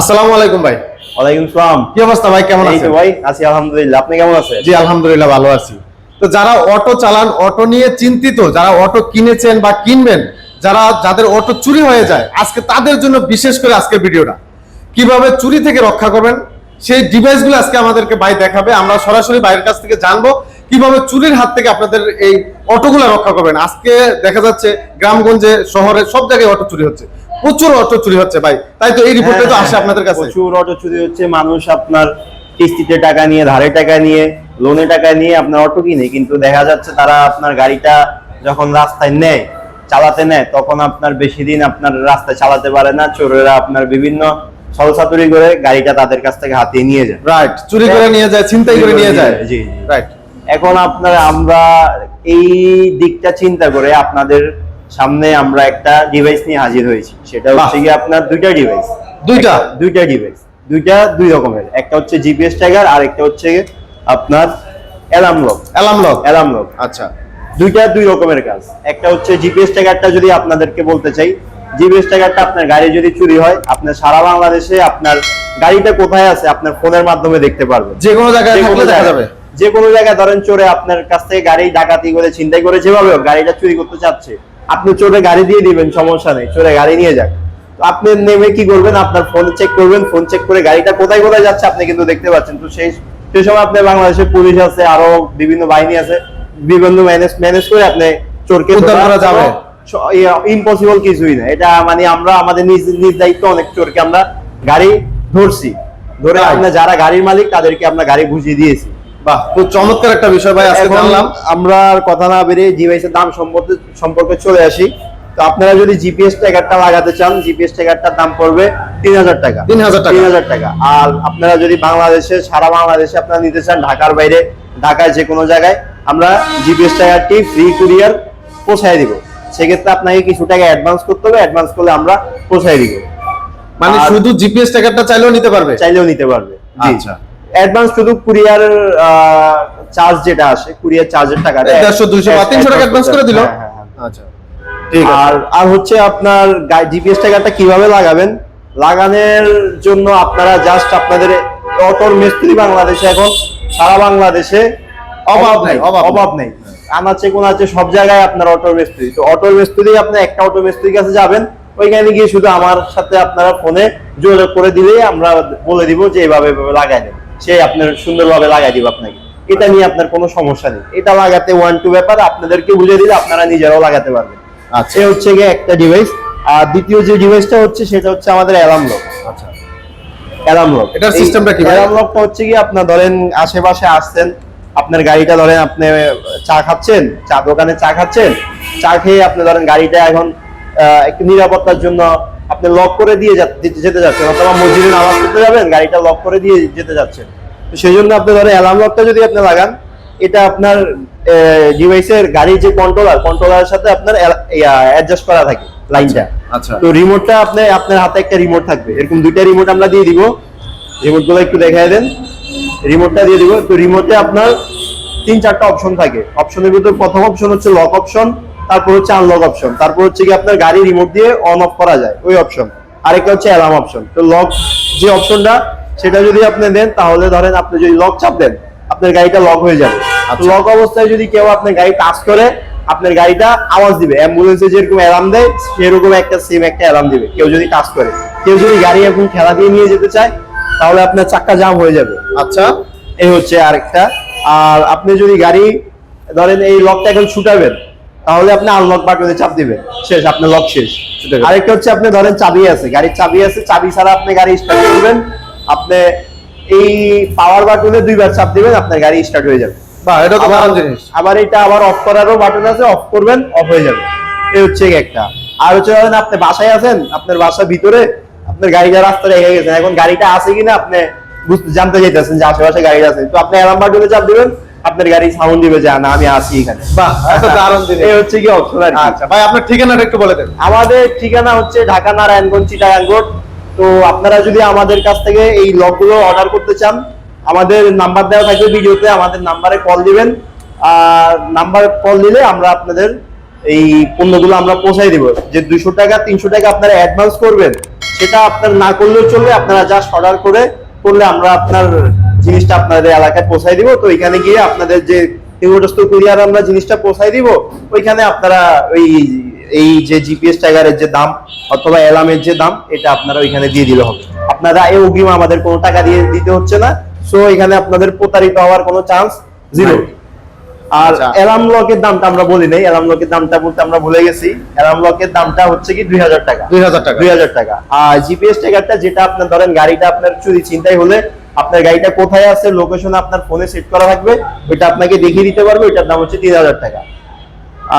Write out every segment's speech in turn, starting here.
আসসালামু আলাইকুম ভাই। ওয়ালাইকুম সালাম। কি অবস্থা ভাই কেমন আছেন? ভাই আছি আলহামদুলিল্লাহ। আপনি কেমন আছেন? জি আলহামদুলিল্লাহ ভালো আছি। তো যারা অটো চালান অটো নিয়ে চিন্তিত যারা অটো কিনেছেন বা কিনবেন যারা যাদের অটো চুরি হয়ে যায় আজকে তাদের জন্য বিশেষ করে আজকের ভিডিওটা। কীভাবে চুরি থেকে রক্ষা করবেন সেই ডিভাইসগুলো আজকে আমাদেরকে ভাই দেখাবে। আমরা সরাসরি বাইরের কাছ থেকে জানব কীভাবে চুরির হাত থেকে আপনাদের এই অটোগুলো রক্ষা করবেন? আজকে দেখা যাচ্ছে গ্রামগঞ্জে শহরে সব জায়গায় অটো চুরি হচ্ছে। প্রচুর অটো চুরি হচ্ছে ভাই। তাই তো এই রিপোর্টে তো হ্যাঁ, আসে আপনাদের কাছে। প্রচুর অটো চুরি হচ্ছে। মানুষ আপনার কিস্তিতে টাকা নিয়ে ধারে টাকা নিয়ে লোনে টাকা নিয়ে আপনার অটো কিনে কিন্তু দেখা যাচ্ছে তারা আপনার গাড়িটা যখন রাস্তায় নেয় চালাতে নেয় তখন আপনার বেশি দিন আপনার রাস্তায় চালাতে পারে না। চোরেরা আপনার বিভিন্ন ছলছাতুরি করে গাড়িটা তাদের কাছ থেকে হাতিয়ে নিয়ে যায়। রাইট চুরি করে নিয়ে যায় ছিনতাই করে নিয়ে যায়। জি। রাইট এখন আপনার আমরা এই দিকটা চিন্তা করে আপনাদের সামনে আমরা একটা ডিভাইস নিয়ে হাজির হয়েছি। সেটা হচ্ছে কি আপনার দুইটা ডিভাইস দুইটা? দুইটা ডিভাইস দুইটা দুই রকমের। একটা হচ্ছে জিপিএস ট্যাগার আর একটা হচ্ছে আপনার alarm lock alarm lock alarm lock আচ্ছা। দুইটা দুই রকমের কাজ। একটা হচ্ছে জিপিএস ট্যাগারটা যদি আপনাদেরকে বলতে চাই জিপিএস ট্যাগারটা আপনার গাড়ি যদি চুরি হয় আপনার সারা বাংলাদেশে আপনার গাড়িটা কোথায় আছে আপনার ফোনের মাধ্যমে দেখতে পারবেন। যে কোনো জায়গায় থাকলে দেখা যাবে। যে কোনো জায়গায় ধরেন চোরে আপনার কাছ থেকে গাড়ি ডাকাতি করে ছিনতাই করে যেভাবে হোক গাড়িটা চুরি করতে চাচ্ছে আপনি চোরে গাড়ি দিয়ে দিবেন সমস্যা নেই চোরে গাড়ি নিয়ে যাক। তো আপনি নেমে কি করবেন? আপনার ফোন চেক করবেন ফোন চেক করে গাড়িটা কোথায় কোথায় যাচ্ছে আপনি কিন্তু দেখতে পাচ্ছেন। তো সেই সেই সময় আপনার বাংলাদেশের পুলিশ আছে আরও বিভিন্ন বাহিনী আছে বিভিন্ন ম্যানেজ ম্যানেজ করে আপনি চোরকে করা যাবে। ইম্পসিবল কিছুই না। এটা মানে আমরা আমাদের নিজ নিজ দায়িত্ব অনেক চোরকে আমরা গাড়ি ধরছি। ধরে. আমরা যারা গাড়ির মালিক তাদেরকে আমরা গাড়ি বুঝিয়ে দিয়েছি। বাহ খুব চমৎকার একটা বিষয় ভাই আজকে জানলাম। আমরা আর কথা না বেরিয়ে ডিভাইসের দাম সম্পর্কে সম্পর্কে চলে আসি। তো আপনারা যদি জিপিএস ট্যাগারটা লাগাতে চান জিপিএস ট্যাগারটার দাম পড়বে তিন হাজার টাকা। 3,000 টাকা। তিন হাজার টাকা। আর আপনারা যদি বাংলাদেশে সারা বাংলাদেশে আপনারা নিতে চান ঢাকার বাইরে ঢাকায় যে কোনো জায়গায় আমরা জিপিএস ট্যাগারটি ফ্রি কুরিয়ার পৌঁছায় দিব। সেক্ষেত্রে আপনাকে কিছু টাকা অ্যাডভান্স করতে হবে। অ্যাডভান্স করলে আমরা পৌঁছায় দিব। মানে শুধু জিপিএস ট্যাগারটা চাইলেও নিতে পারবে? চাইলেও নিতে পারবে। আচ্ছা। অ্যাডভান্স শুধু কুরিয়ার চার্জ যেটা আসে কুরিয়ার চার্জের টাকাটা বা তিনশো টাকা অ্যাডভান্স করে দিল? হ্যাঁ, হ্যাঁ, হ্যাঁ। আচ্ছা ঠিক আর আর হচ্ছে আপনার জিপিএস ট্যাগারটা কীভাবে লাগাবেন? লাগানোর জন্য আপনারা জাস্ট আপনাদের অটোর মিস্ত্রি বাংলাদেশে এখন সারা বাংলাদেশে অভাব নেই, অভাব নেই। আনাচে কোন আছে সব জায়গায় আপনার অটোর মিস্ত্রি। তো অটোর মিস্ত্রি আপনি একটা অটো মিস্ত্রির কাছে যাবেন ওইখানে গিয়ে শুধু আমার সাথে আপনারা ফোনে যোগাযোগ করে দিলেই আমরা বলে দিব যে এইভাবে লাগাই সে আপনার সুন্দরভাবে লাগাই দিব আপনাকে। এটা নিয়ে আপনার কোনো সমস্যা নেই। এটা লাগাতে ওয়ান টু ব্যাপার আপনাদেরকে বুঝিয়ে দিলে আপনারা নিজেরাও লাগাতে পারবেন। আচ্ছা। হচ্ছে গিয়ে একটা ডিভাইস আর দ্বিতীয় যে ডিভাইসটা হচ্ছে সেটা হচ্ছে আমাদের অ্যালার্ম লক আচ্ছা। অ্যালার্ম লক এটার systemটা কি অ্যালার্ম লকটা হচ্ছে কি আপনার ধরেন আশেপাশে আসছেন আপনার গাড়িটা ধরেন আপনি চা খাচ্ছেন চা দোকানে চা খাচ্ছেন চা খেয়ে আপনি ধরেন গাড়িটা এখন একটু নিরাপত্তার জন্য আপনি লক করে দিয়ে যেতে- যাচ্ছেন অথবা মসজিদে নামাজ পড়তে যাবেন গাড়িটা লক করে দিয়ে যেতে যাচ্ছেন। তো সেই জন্য আপনি ধরেন অ্যালার্ম লকটা যদি আপনি লাগান এটা আপনার ডিভাইসের গাড়ির যে কন্ট্রোলার কন্ট্রোলারের সাথে আপনার অ্যাডজাস্ট করা থাকে লাইনটা আচ্ছা তো রিমোটটা আপনি আপনার হাতে একটা রিমোট থাকবে। এরকম দুইটা রিমোট আমরা দিয়ে দিব। রিমোটগুলো একটু দেখাই দেন। রিমোটটা দিয়ে দিব। তো রিমোটে আপনার তিন চারটা অপশন থাকে। অপশনের ভিতর প্রথম অপশন হচ্ছে লক অপশন তারপর হচ্ছে আনলক অপশন তারপর হচ্ছে কি আপনার গাড়ি রিমোট দিয়ে অন অফ করা যায় ওই অপশন আরেকটা হচ্ছে অ্যালার্ম অপশন তো লক যে অপশনটা সেটা যদি আপনি দেন তাহলে ধরেন আপনি যদি লক চাপ দেন আপনার গাড়িটা লক হয়ে যাবে। আচ্ছা। লক অবস্থায় যদি কেউ আপনার গাড়ি টাচ করে আপনার গাড়িটা আওয়াজ দিবে। অ্যাম্বুলেন্সে যেরকম অ্যালার্ম দেয় সেরকম একটা সেম একটা অ্যালার্ম দিবে কেউ যদি টাচ করে। কেউ যদি গাড়ি এখন খেলা দিয়ে নিয়ে যেতে চায় তাহলে আপনার চাক্কা জাম হয়ে যাবে। আচ্ছা। এই হচ্ছে আরেকটা। আর আপনি যদি গাড়ি ধরেন এই লকটা এখন ছুটাবেন তাহলে আপনি আনলক বাটনে চাপ দিবেন। শেষ আপনার লক শেষ। আরেকটা হচ্ছে আপনি ধরেন চাবি আছে গাড়ির চাবি আছে চাবি ছাড়া আপনি গাড়ি স্টার্ট করবেন। আপনি এই পাওয়ার বাটনে দুইবার চাপ দিবেন আপনার গাড়ি স্টার্ট হয়ে যাবে। বাহ এটা তো দারুণ জিনিস। আবার এটা আবার অফ করারও বাটন আছে অফ করবেন অফ হয়ে যাবে। এই হচ্ছে একটা। আর হচ্ছে ধরেন আপনি বাসায় আছেন আপনার বাসার ভিতরে আপনার গাড়িটা রাস্তা রেখে গেছেন এখন গাড়িটা আছে কিনা আপনি বুঝতে জানতে চাইতেছেন যে আশেপাশে গাড়ি আছে। তো আপনি অ্যালার্ম বাটনে চাপ দিবেন আপনার গাড়ি সাউন্ড দিবে যে না আমি আছি এখানে। বাহ এটা দারুণ জিনিস। এই হচ্ছে কি অপশন আর আচ্ছা ভাই আপনার ঠিকানাটা একটু বলে দেন। আমাদের ঠিকানা হচ্ছে ঢাকা নারায়ণগঞ্জ চিটাগাং রোড। তো আপনারা যদি আমাদের কাছ থেকে এই লকগুলো অর্ডার করতে চান আমাদের নাম্বার দেওয়া থাকবে ভিডিওতে আমাদের নাম্বারে কল দিবেন। আর নাম্বার কল দিলে আমরা আপনাদের এই পণ্যগুলো আমরা পৌঁছাই দিব। যে দুশো টাকা তিনশো টাকা আপনারা অ্যাডভান্স করবেন সেটা আপনার না করলেও চলবে আপনারা জাস্ট অর্ডার করে করলে আমরা আপনার জিনিসটা আপনাদের এলাকায় পৌঁছাই দিব। তো এখানে গিয়ে আপনাদের যে নিকটস্থ কুরিয়ার আমরা জিনিসটা দিব ওইখানে আপনারা ওই এই যে জিপিএস ট্যাগারের যে দাম অথবা অ্যালামের যে দাম এটা আপনারা ওইখানে দিয়ে দিলে হবে। আপনারা এই অগ্রিম আমাদের কোনো টাকা দিয়ে দিতে হচ্ছে না। সো এখানে আপনাদের প্রতারিত হওয়ার কোনো চান্স জিরো আর আচ্ছা। অ্যালার্ম লকের দামটা আমরা বলি নাই। অ্যালার্ম লকের দামটা বলতে আমরা ভুলে গেছি। অ্যালার্ম লকের দামটা হচ্ছে কি দুই হাজার টাকা। দুই হাজার টাকা। দুই হাজার টাকা। আর জিপিএস ট্র্যাকারটা যেটা আপনার ধরেন গাড়িটা আপনার চুরি চিন্তাই হলে আপনার গাড়িটা কোথায় আছে লোকেশন আপনার ফোনে সেট করা থাকবে ওইটা আপনাকে দেখিয়ে দিতে পারবে ওইটার দাম হচ্ছে তিন হাজার টাকা।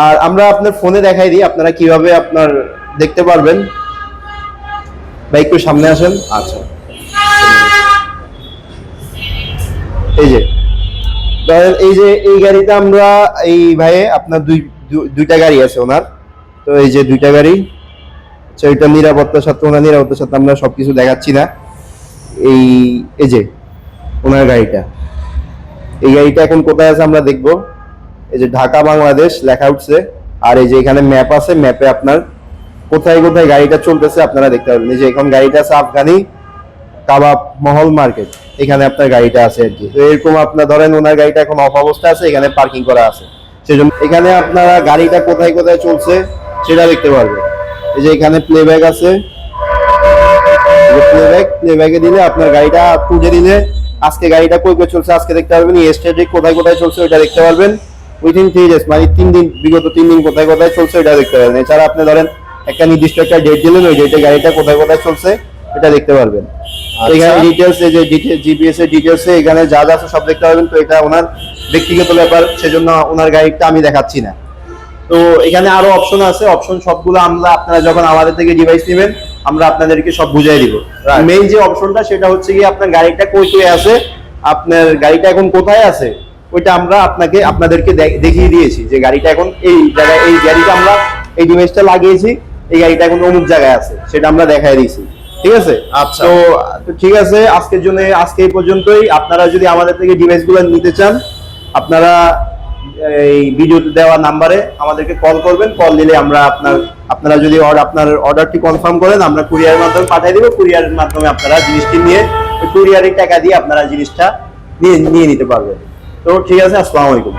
আর আমরা আপনার ফোনে দেখাই দিই, আপনারা কীভাবে আপনার দেখতে পারবেন। ভাই, একটু সামনে আসেন। আচ্ছা। এই যে, ধরেন এই যে, এই গাড়িতে আমরা, এই ভাইয়ে আপনার দুই দুইটা গাড়ি আছে ওনার। তো এই যে দুইটা গাড়ি তো এটা নিরাপত্তার সাথে, ওনার নিরাপত্তার সাথে আমরা সবকিছু দেখাচ্ছি না। এই এই যে, ওনার গাড়িটা। এই গাড়িটা এখন কোথায় আছে আমরা দেখব। এই যে ঢাকা, বাংলাদেশ, লেখা উঠছে। আর এই যে এখানে ম্যাপ আছে, ম্যাপে আপনার কোথায় কোথায় গাড়িটা চলতেছে আপনারা দেখতে পারবেন। এই যে এখন গাড়িটা আছে আফগানি কাবাব মহল মার্কেট। এখানে আপনার গাড়িটা আছে আর কি। তো এরকম আপনার ধরেন ওনার গাড়িটা এখন অফ অবস্থা আছে, এখানে পার্কিং করা আছে। সেজন্য এখানে আপনারা গাড়িটা কোথায় কোথায় চলছে সেটা দেখতে পারবেন। এই যে এখানে প্লেব্যাক আছে। প্লেব্যাক প্লেব্যাকে দিলে আপনার গাড়িটা খুঁজে দিলে আজকে গাড়িটা কই কই চলছে আজকে দেখতে পারবেন স্টেজে কোথায় কোথায় চলছে ওইটা দেখতে পারবেন। উইথিন থ্রি ডেজ মানে তিন দিন বিগত তিন দিন কোথায় কোথায় চলছে ওইটা দেখতে পারবেন। এছাড়া আপনি ধরেন একটা নির্দিষ্ট একটা ডেট দিলেন ওই ডেটে গাড়িটা কোথায় কোথায় চলছে এটা দেখতে পারবেন। আচ্ছা। এখানে ডিটেলস যে জিপিএস এর ডিটেলস এখানে যা যা আছে সব দেখতে পারবেন তো এটা ওনার ব্যক্তিগত ব্যাপার সেজন্য ওনার গাড়িটা আমি দেখাচ্ছি না। তো এখানে আরও অপশন আছে অপশন সবগুলো আমরা আপনারা যখন আমাদের থেকে ডিভাইস নেবেন আমরা আপনাদেরকে সব বুঝাই দিব. মেইন যে অপশনটা সেটা হচ্ছে কি আপনার গাড়িটা কই কই আছে আপনার গাড়িটা এখন কোথায় আছে ওইটা আমরা আপনাকে আপনাদেরকে দেখিয়ে দিয়েছি যে গাড়িটা এখন এই জায়গায় এই গাড়িটা আমরা এই ডিভাইসটা লাগিয়েছি এই গাড়িটা এখন অমুক জায়গায় আছে সেটা আমরা দেখাই দিয়েছি ঠিক আছে আচ্ছা। তো ঠিক আছে আজকের জন্য আজকে এই পর্যন্তই আপনারা যদি আমাদের থেকে ডিভাইসগুলো নিতে চান আপনারা এই ভিডিওতে দেওয়া নাম্বারে আমাদেরকে কল করবেন কল দিলে আমরা আপনার, আপনারা যদি আপনার অর্ডারটি কনফার্ম করেন, আমরা কুরিয়ারের মাধ্যমে পাঠিয়ে দেবো। কুরিয়ারের মাধ্যমে আপনারা জিনিসটি নিয়ে কুরিয়ারের টাকা দিয়ে আপনারা জিনিসটা নিয়ে নিয়ে নিতে পারবেন। তো ঠিক আছে, আসসালামু আলাইকুম।